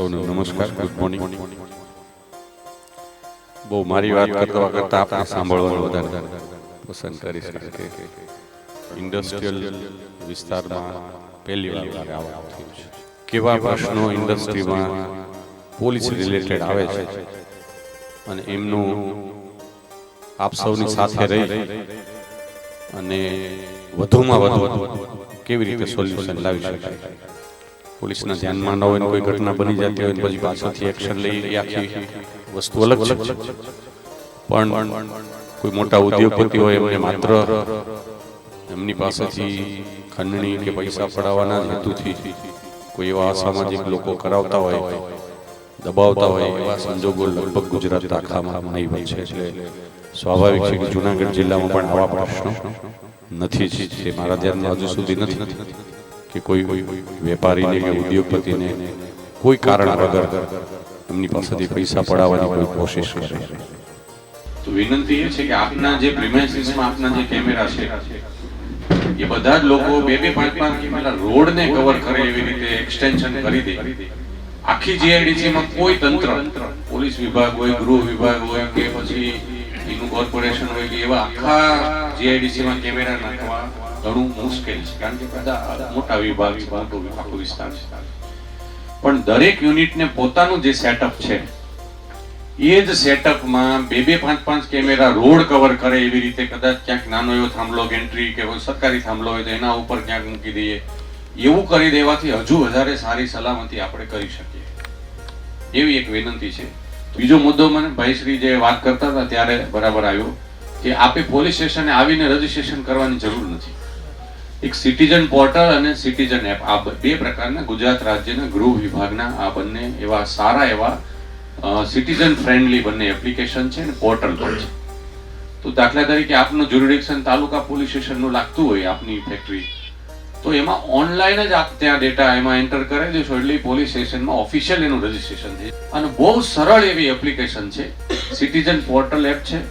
સૌને નમસ્કાર good morning બહુ મારી વાત કરતા વખત આપણે સાંભળવાનું વધારે પસંદ કરીશ કારણ ઇન્ડસ્ટ્રીયલ વિસ્તારમાં પહેલી વાર આવા થયું છે. કેવા પ્રશ્નો ઇન્ડસ્ટ્રીમાં પોલીસ રિલેટેડ આવે છે? અને એમનું આપ સૌની સાથે રહી અને વધુમાં વધુ કેવી રીતે સોલ્યુશન લાવી શકાય? પોલીસના ધ્યાનમાં ન હોય કોઈ ઘટના બની જતી હોય પછી પાછળથી એક્શન લઈ આખી વસ્તુ અલગ છે. પણ કોઈ મોટા ઉદ્યોગપતિ હોય એમને માત્ર એમની પાસેથી ખંડણી કે પૈસા પડાવવાના હેતુથી કોઈ એવા અસામાજિક લોકો કરાવતા હોય, દબાવતા હોય, એવા સંજોગો લગભગ ગુજરાત આખામાં નહીં છે. એટલે સ્વાભાવિક છે કે જુનાગઢ જિલ્લામાં પણ આવા પ્રશ્નો નથી તે મારા ધ્યાનમાં હજુ સુધી નથી. કે કોઈ વેપારીને કે ઉદ્યોગપતિને કોઈ કારણ વગર એમની પાસેથી પૈસા પડાવવાની કોઈ કોશિશ કરે. તો વિનંતી એ છે કે આપના જે પ્રિમાઇસીસમાં આપના જે કેમેરા છે, એ બધા જ લોકો બે બે પાંચ પાંચ કેમેરા રોડને કવર કરે એવી રીતે એક્સટેન્શન કરી દે. આખી જીઆઈડીસીમાં કોઈ તંત્ર, પોલીસ વિભાગ હોય, ગૃહ વિભાગ હોય કે પછી એનું કોર્પોરેશન હોય કે એવા આખા જીઆઈડીસીમાં કેમેરા નાખવા ઘણું મુશ્કેલ છે, કારણ કે મોટા વિભાગ મોટો આખો વિસ્તાર છે. પણ દરેક યુનિટને પોતાનું જે સેટઅપ છે, એ જ સેટઅપમાં બે બે પાંચ પાંચ કેમેરા રોડ કવર કરે એવી રીતે કદાચ ક્યાંક નાનો એવો થાંભલો એન્ટ્રી કે સરકારી થાંભલો હોય તો એના ઉપર ક્યાંક મૂકી દઈએ. એવું કરી દેવાથી હજુ વધારે સારી સલામતી આપણે કરી શકીએ. એવી એક વિનંતી છે. બીજો મુદ્દો મને ભાઈશ્રી જે વાત કરતા હતા ત્યારે બરાબર આવ્યો કે આપે પોલીસ સ્ટેશને આવીને રજીસ્ટ્રેશન કરવાની જરૂર નથી. એક સિટીઝન પોર્ટલ અને સિટીઝન એપ આ બે પ્રકારના ગુજરાત રાજ્યના ગૃહ વિભાગના આ બંને એવા સારા એવા સિટીઝન ફ્રેન્ડલી બંને એપ્લિકેશન છે અને પોર્ટલ પણ છે. તો દાખલા તરીકે આપનું જ્યુરિડિક્શન તાલુકા પોલીસ સ્ટેશનનું લાગતું હોય આપની ફેક્ટરી તો એમાં ઓનલાઈન જ આપ ત્યાં ડેટા એમાં એન્ટર કરાવી દેશો એટલે પોલીસ સ્ટેશનમાં ઓફિશિયલ એનું રજીસ્ટ્રેશન થઈ અને બહુ સરળ એવી એપ્લિકેશન છે. સિટીઝન પોર્ટલ એપ છે.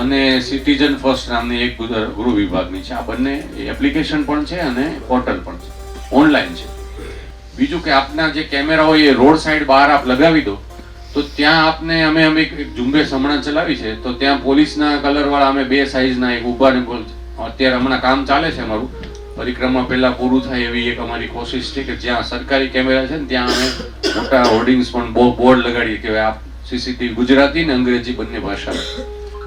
અને સિટીઝન ફર્સ્ટ નામની એક ગૃહ વિભાગની છે. આ બંને એપ્લિકેશન પણ છે અને પોર્ટલ પણ છે. ઓનલાઈન છે. બીજું કે આપના જે કેમેરા હોય એ રોડ સાઈડ બહાર આપ લગાવી દો, તો ત્યાં આપને અમે અમે એક ઝુંબેશ હમણાં ચલાવી છે. તો ત્યાં પોલીસના કલર વાળા અમે બે સાઇઝના એક ઊભા ને અત્યારે હમણાં કામ ચાલે છે અમારું. પરિક્રમા પહેલા પૂરું થાય એવી એક અમારી કોશિશ છે કે જ્યાં સરકારી કેમેરા છે ને ત્યાં અમે મોટા હોર્ડિંગ્સ પણ બહુ બોર્ડ લગાડીએ કે આ સીસીટીવી ગુજરાતી ને અંગ્રેજી બંને ભાષા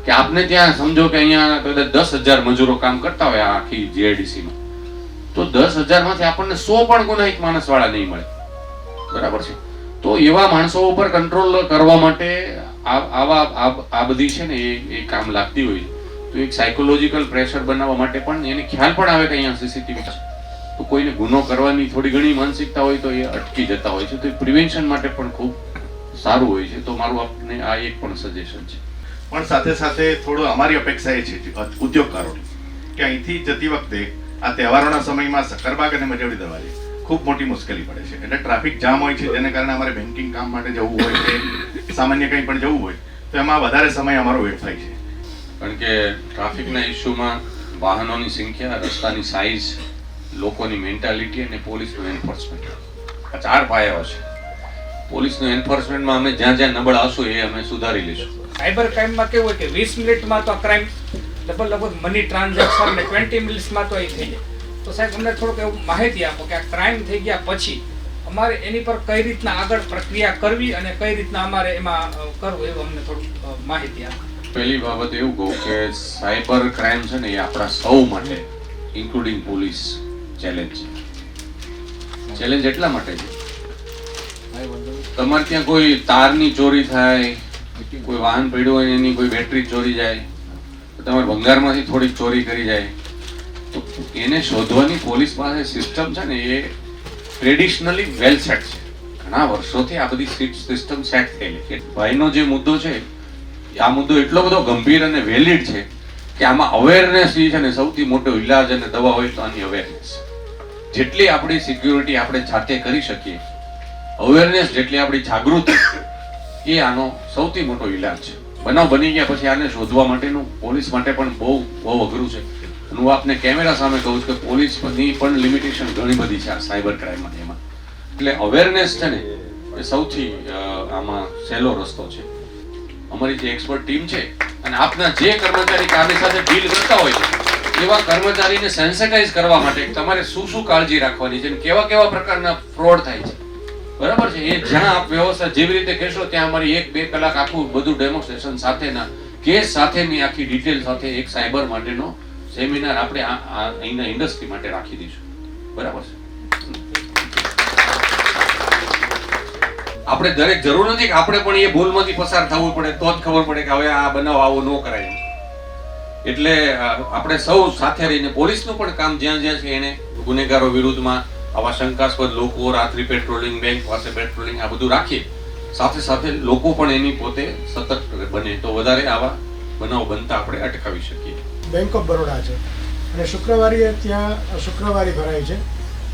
કે આપને ત્યાં સમજો કે અહીંયા કદાચ દસ હજાર મજૂરો કામ કરતા હોય આખી જીઆઈડીસીમાં તો દસ હજારમાંથી આપણને સો પણ ગુનાહિત માણસ વાળા નહીં મળે. બરાબર છે? તો એવા માણસો ઉપર કંટ્રોલ કરવા માટે આવા આ- બધી છે ને એ કામ લાગતી હોય તો એક સાયકોલોજીકલ પ્રેશર બનાવવા માટે પણ એને ખ્યાલ પણ આવે કે અહીંયા સીસીટીવી તો કોઈને ગુનો કરવાની થોડી ઘણી માનસિકતા હોય તો એ અટકી જતા હોય છે. તો એ પ્રિવેન્શન માટે પણ ખૂબ સારું હોય છે. તો મારું આપને આ એક પણ સજેશન છે. પણ સાથે સાથે થોડો અમારી અપેક્ષા એ છે ઉદ્યોગકારોની, કે અહીંથી જતી વખતે આ તહેવારોના સમયમાં સક્કરબાગ અને મજવડી દરવાજે ખૂબ મોટી મુશ્કેલી પડે છે. એટલે ટ્રાફિક જામ હોય છે, જેને કારણે અમારે બેન્કિંગ કામ માટે જવું હોય કે સામાન્ય કંઈ પણ જવું હોય, તો એમાં વધારે સમય અમારો વેટ થાય છે. કારણ કે ટ્રાફિકના ઇસ્યુમાં વાહનોની સંખ્યા, રસ્તાની સાઇઝ, લોકોની મેન્ટાલિટી અને પોલીસનું એન્ફોર્સમેન્ટ. આ ચાર પાયાઓ છે. પોલીસનું એન્ફોર્સમેન્ટમાં અમે જ્યાં જ્યાં નબળા હશું એ અમે સુધારી લઈશું. સાયબર ક્રાઇમમાં કેવું હોય કે વીસ મિનિટમાં તો ક્રાઇમ લગભગ લગભગ મની ટ્રાન્ઝેક્શન ને ટ્વેન્ટી મિનિટ્સમાં તો એ થઈ જાય. તો સાહેબ, અમને થોડુંક એવું માહિતી આપો કે આ ક્રાઇમ થઈ ગયા પછી અમારે એની પર કઈ રીતના આગળ પ્રક્રિયા કરવી અને કઈ રીતના અમારે એમાં કરવું એવું અમને થોડુંક માહિતી આપો. પહેલી બાબત એવું કહું કે સાયબર ક્રાઇમ છે ને એ આપણા સૌ માટે ઇન્ક્લુડિંગ પોલીસ ચેલેન્જ ચેલેન્જ એટલા માટે છે. તમારે ત્યાં કોઈ તારની ચોરી થાય કોઈ વાહન પડ્યું હોય એની કોઈ બેટરી ચોરી જાય તમારે ભંગારમાંથી થોડીક ચોરી કરી જાય. તો એને શોધવાની પોલીસ પાસે સિસ્ટમ છે ને, એ ટ્રેડિશનલી વેલ સેટ છે. ઘણા વર્ષોથી આ બધી સિસ્ટમ સેટ થયેલી છે. ભાઈનો જે મુદ્દો છે, આ મુદ્દો એટલો બધો ગંભીર અને વેલિડ છે કે આમાં અવેરનેસ જે છે ને, સૌથી મોટો ઇલાજ અને દવા હોય તો આની અવેરનેસ જેટલી આપણી સિક્યુરિટી આપણે જાતે કરી શકીએ અવેરનેસ જેટલી આપણી જાગૃતિ એ આનો સૌથી મોટો ઇલાજ છે. બનાવ બની ગયા પછી આને શોધવા માટેનું પોલીસ માટે પણ બહુ બહુ અઘરું છે. હું આપને કેમેરા સામે કહું છું કે પોલીસની પણ લિમિટેશન ઘણી બધી છે આ સાયબર ક્રાઇમમાં એમાં. એટલે અવેરનેસ છે ને, એ સૌથી આમાં સહેલો રસ્તો છે. અમારી જે એક્સપર્ટ ટીમ છે અને આપના જે કર્મચારી કામની સાથે ડીલ કરતા હોય છે, એવા કર્મચારીને સેન્સિટાઇઝ કરવા માટે તમારે શું શું કાળજી રાખવાની છે અને કેવા કેવા પ્રકારના ફ્રોડ થાય છે? બરાબર છે? એ જ્યાં આપ વ્યવસ્થા જેવી રીતે કહેશો, ત્યાં અમારી એક બે કલાક આખું બધું ડેમોન્સ્ટ્રેશન સાથેના કેસ સાથેની આખી ડિટેલ સાથે એક સાયબર માટેનો સેમિનાર આપણે અહીંના ઇન્ડસ્ટ્રી માટે રાખી દઈશું. બરાબર છે? આપણે દરેક જરૂર નથી કે આપણે પણ એ ભૂલમાંથી પસાર થવું પડે, તો જ ખબર પડે કે હવે આ બનાવ આવો ન કરાય. એટલે આપણે સૌ સાથે રહીને પોલીસનું પણ કામ જ્યાં જ્યાં છે એને ગુનેગારો વિરુદ્ધમાં આવા શંકાસ્પદ લોકો રાત્રિ પેટ્રોલિંગ બેંક પાસે પેટ્રોલિંગ આ બધું રાખીએ. સાથે સાથે લોકો પણ એની પોતે સતર્ક બને. તો વધારે આવા બનાવ બનતા આપણે અટકાવી શકીએ. બેંક ઓફ બરોડા છે. અને શુક્રવારે ત્યાં શુક્રવારે ભરાય છે.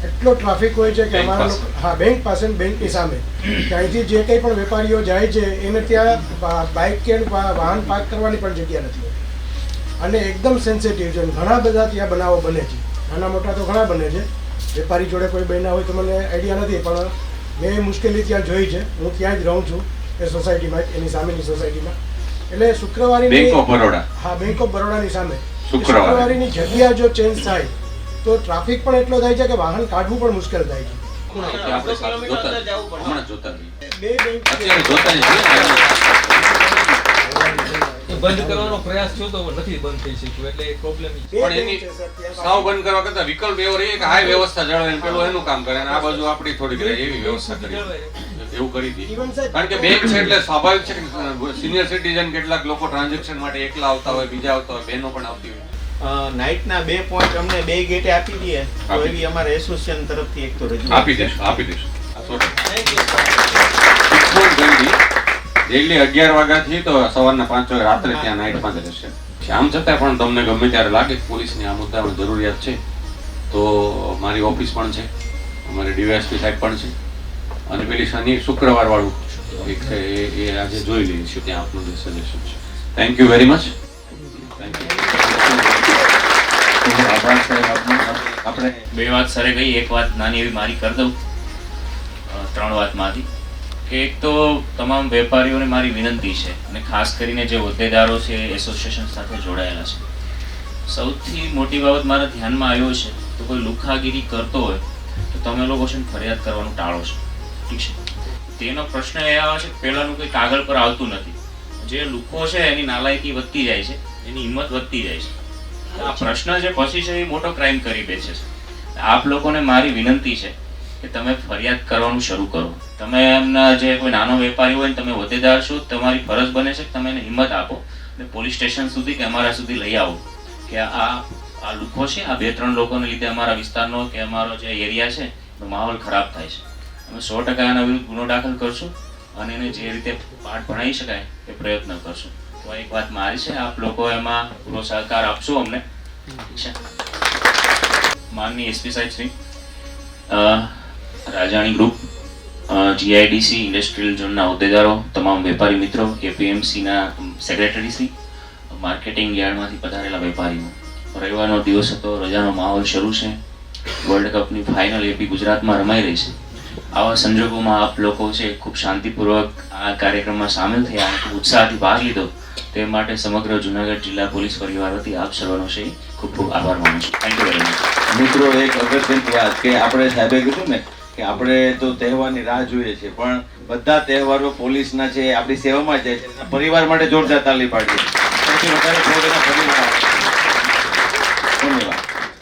એટલો ટ્રાફિક હોય છે કે અમારા હા બેંક પાસે બેંકની સામે. ત્યાંથી જે કંઈ પણ વેપારીઓ જાય છે એને ત્યાં બાઇક કે વાહન પાર્ક કરવાની પણ જગ્યા નથી. હોતી અને એકદમ સેન્સિટિવ છે. ઘણા બધા ત્યાં બનાવો બને છે. નાના મોટા તો ઘણા બને છે. વેપારી જોડે કોઈ બન્યા હોય તો મને આઈડિયા નથી પણ મેં મુશ્કેલી ત્યાં જોઈ છે. હું ત્યાં જ રહું છું એ સોસાયટીમાં એની સામેની સોસાયટીમાં એટલે શુક્રવારની બેંક ઓફ બરોડા હા બેંક ઓફ બરોડાની સામે. શુક્રવારની જગ્યા જો ચેન્જ થાય તો ટ્રાફિક પણ એટલો થાય છે કે વાહન કાઢવું પણ મુશ્કેલ થાય છે. કે આપણે સાથે જોતા હમણાં જ જોતા રહીએ. બે બેંક બંધ કરવાનો પ્રયાસ થયો તો નથી બંધ થઈ શક્યું એટલે પ્રોબ્લેમ પણ એની સાવ બંધ કરવા કરતા વિકલ્પ એવો રહે કે આ વ્યવસ્થા જળવાય ને પેલું એનું કામ કરે અને આ બાજુ આપણી થોડીક રહે એવી વ્યવસ્થા કરી એવું. કરી દીધી કારણ કે બેંક છે એટલે સ્વાભાવિક છે કે સિનિયર સિટીઝન કેટલાક લોકો ટ્રાન્ઝેક્શન માટે એકલા આવતા હોય બીજા આવતા હોય બહેનો પણ આવતી હોય. નાઇટના બે પોઈન્ટ અમને બે ગેટે આપી દઈએ તો એવી અમારે એસોસિએશન તરફથી એક તો રજૂ આપી. દેશું આપી દેશું ડેલી અગિયાર વાગ્યાથી તો સવારના પાંચ વાગે રાત્રે ત્યાં નાઇટમાં જ રહેશે. આમ છતાં પણ તમને ગમે ત્યારે લાગે કે પોલીસની આ મુદ્દા જરૂરિયાત છે તો મારી ઓફિસ પણ છે અમારી ડીવાયએસપી સાહેબ પણ છે. અને પેલી શનિ શુક્રવાર વાળું એક છે એ આજે જોઈ લઈશું ત્યાં આપનું જે સજેશન છે thank you very much thank you આભાર આપણે બે વાત સરે ગઈ એક વાત નાની એવી મારી કરી દઉં. ત્રણ વાતમાંથી કે એક તો તમામ વેપારીઓને મારી વિનંતી છે અને ખાસ કરીને જે હોદ્દેદારો છે એસોસિએશન સાથે જોડાયેલા છે. સૌથી મોટી બાબત મારા ધ્યાનમાં આવ્યો છે, તો કોઈ લુખાગીરી કરતો હોય, તો તમે લોકો છે ફરિયાદ કરવાનું ટાળો છો. ઠીક છે? તેનો પ્રશ્ન એ આવે છે પહેલાંનું કંઈ કાગળ પર આવતું નથી. જે લુખો છે, એની નાલાયકી વધતી જાય છે, એની હિંમત વધતી જાય છે. આ પ્રશ્ન જે પછી છે, એ મોટો ક્રાઇમ કરી બેસે છે. આપ લોકોને મારી વિનંતી છે કે તમે ફરિયાદ કરવાનું શરૂ કરો. તમે એમના જે કોઈ નાનો વેપારી હોય તમે હોદ્દેદાર છો, તમારી ફરજ બને છે કે તમે એને હિંમત આપો અને પોલીસ સ્ટેશન સુધી કે અમારા સુધી લઈ આવો. કે આ આ લુખો છે, આ બે, ત્રણ લોકોને લીધે અમારા વિસ્તારનો કે અમારો જે એરિયા છે, એનો માહોલ ખરાબ થાય છે. અમે સો ટકા એના વિરુદ્ધ ગુનો દાખલ કરશું અને એને જે રીતે પાઠ ભણાવી શકાય એ પ્રયત્ન કરશું. તો એક વાત મારી છે, આપ લોકો એમાં પૂરો સહકાર આપશો અમને? માનની એસપી સાહેબ Shri Rajani group GIDC industrial ઝોનના હોદ્દેદારો, તમામ વેપારી મિત્રો એપીએમસીના સેક્રેટરી શ્રી માર્કેટિંગ યાર્ડમાંથી પધારેલા વેપારીઓ. રવિવારનો દિવસ હતો, રજાનો માહોલ શરૂ છે. વર્લ્ડ કપની ફાઇનલ એપી ગુજરાતમાં રમાઈ રહી છે. આવા સંજોગોમાં આપ લોકો છે, ખૂબ શાંતિપૂર્વક આ કાર્યક્રમમાં સામેલ થયા ખૂબ ઉત્સાહથી ભાગ લીધો. તે માટે સમગ્ર જુનાગઢ જિલ્લા પોલીસ પરિવાર વતી આપ સર્વનો છે, ખૂબ ખૂબ આભાર માનું છું. થેન્ક યુ વેરી મચ મિત્રો, એક અગત્યની વાત કે આપણે સાહેબે કીધું ને કે આપણે તો તહેવારની રાહ જોઈએ છીએ, પણ બધા તહેવારો પોલીસના છે, આપણી સેવામાં જાય છે. પરિવાર માટે જોરદાર તાલી પાડીએ સૌથી વધારે પરિવાર